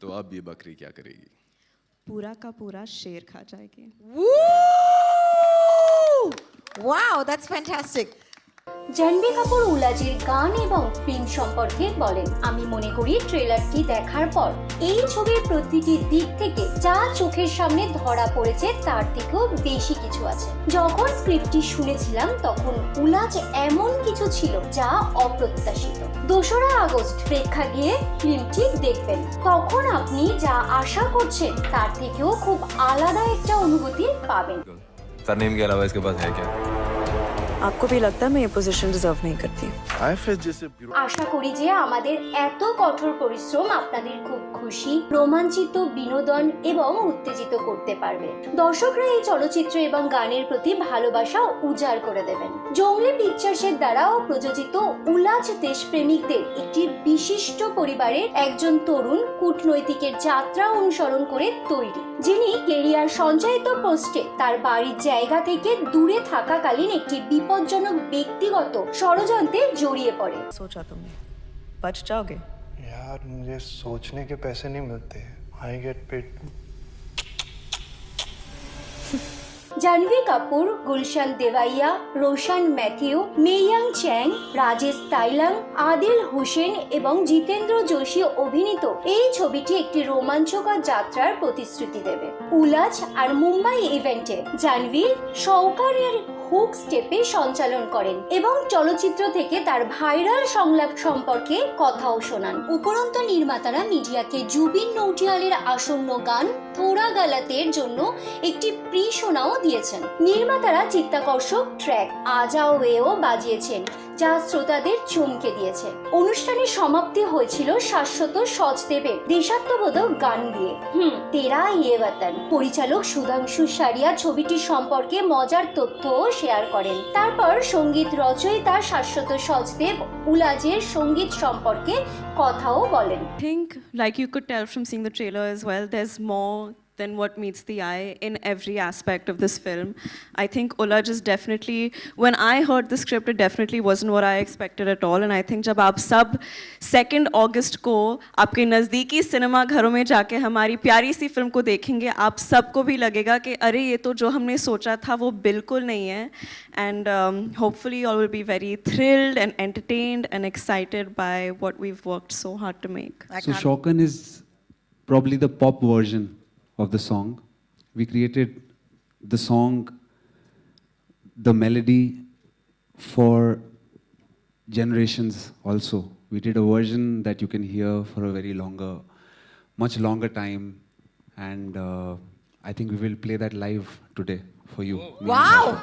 तो अब ये बकरी क्या करेगी? पूरा का पूरा शेर खा जाएगी। Wow that's fantastic Jahnavi Kapoor উলাজির গান এবং ফিল্ম সম্পর্কে বলেন আমি মনে করি ট্রেলারটি দেখার পর এই ছবির প্রতিটি দিক থেকে যা চোখের সামনে ধরা পড়েছে তার থেকেও বেশি কিছু আছে যখন স্ক্রিপ্টটি শুনেছিলাম তখন উলাজ এমন কিছু ছিল যা অপ্রত্যাশিত দোসরা আগস্ট প্রেক্ষাগৃহে ফিল্মটি দেখবেন তখন আপনি যা আশা করছেন তার থেকেও খুব আলাদা একটা অনুভূতি পাবেন तरनीम के अलावा इसके पास है क्या आपको भी लगता है मैं ये पोजीशन डिजर्व नहीं करती। আশা করি যে আমাদের এত কঠোর পরিশ্রম আপনাদের খুব খুশি, রোমাঞ্চিত, বিনোদন এবং উত্তেজিত করতে পারবে। দর্শকরা এই চলচ্চিত্র এবং গানের প্রতি ভালোবাসা উজাড় করে দেবেন। জঙ্গলি পিকচার্সের দ্বারা প্রযোজিত উলাজ দেশপ্রেমিকদের একটি বিশিষ্ট পরিবারের একজন তরুণ কূটনৈতিকের যাত্রা অনুসরণ করে তৈরি। যিনি কেরিয়ার সঞ্চয়িত পোস্টে তার বাড়ির জায়গা থেকে দূরে থাকাকালীন একটি বিপজ্জনক ব্যক্তিগত ষড়যন্ত্রে জড়িয়ে পড়ে सोचा तुमने बच जाओगे यार मुझे सोचने के पैसे नहीं मिलते I get paid Janhvi Kapoor Gulshan Devaiah Roshan Mathew Meiyang Chang Rajesh Tailang Adil Hussain এবং জিতেন্দ্র যোশী অভিনীত এই ছবিটি একটি রোমাঞ্চকর যাত্রার প্রতিশ্রুতি দেবে উলাজ আর মুম্বাই ইভেন্টে জাহ্নবী সৌকারের হুক স্টেপে সঞ্চালন করেন এবং চলচ্চিত্র থেকে তার ভাইরাল সংলাপ সম্পর্কে কথাও শোনান। উপরন্ত নির্মাতারা মিডিয়াকে জুবিন নৌটিয়ালের আসন্ন গান থোড়া গালাতের জন্য একটি প্রি শোনাও দিয়েছেন। নির্মাতারা চিত্তাকর্ষক ট্র্যাক, আজাও ওয়েও বাজিয়েছেন, যা শ্রোতাদের চমকে দিয়েছে। অনুষ্ঠানের সমাপ্তি হয়েছিল শাশ্বত সচদেবের দেশাত্মবোধক গান দিয়ে। হুম, তেরা ইয়ে বাতান পরিচালক সুধাংশু সারিয়া ছবিটি সম্পর্কে মজার তথ্যও শেয়ার করেন। তারপর সংগীত রচয়িতা শাশ্বত সচদেব উলাজের সংগীত সম্পর্কে কথাও বলেন। Think like you could tell from seeing the trailer as well there is more than what meets the eye in every aspect of this film. I think Ulaj is definitely, when I heard the script, it definitely wasn't what I expected at all. And I think जब आप सब second अगस्त को आपके नज़दीकी cinema घरों में जाके हमारी प्यारी सी फ़िल्म को देखेंगे आप सबको भी लगेगा कि अरे ये तो जो हमने सोचा था वो बिल्कुल नहीं है and hopefully all will be very thrilled and entertained and excited by what we've worked so hard to make. So Shokan is probably the pop version of the song. We created the song, the melody for generations also. We did a version that you can hear for a very longer, much longer time. And uh, I think we will play that live today for you. Wow.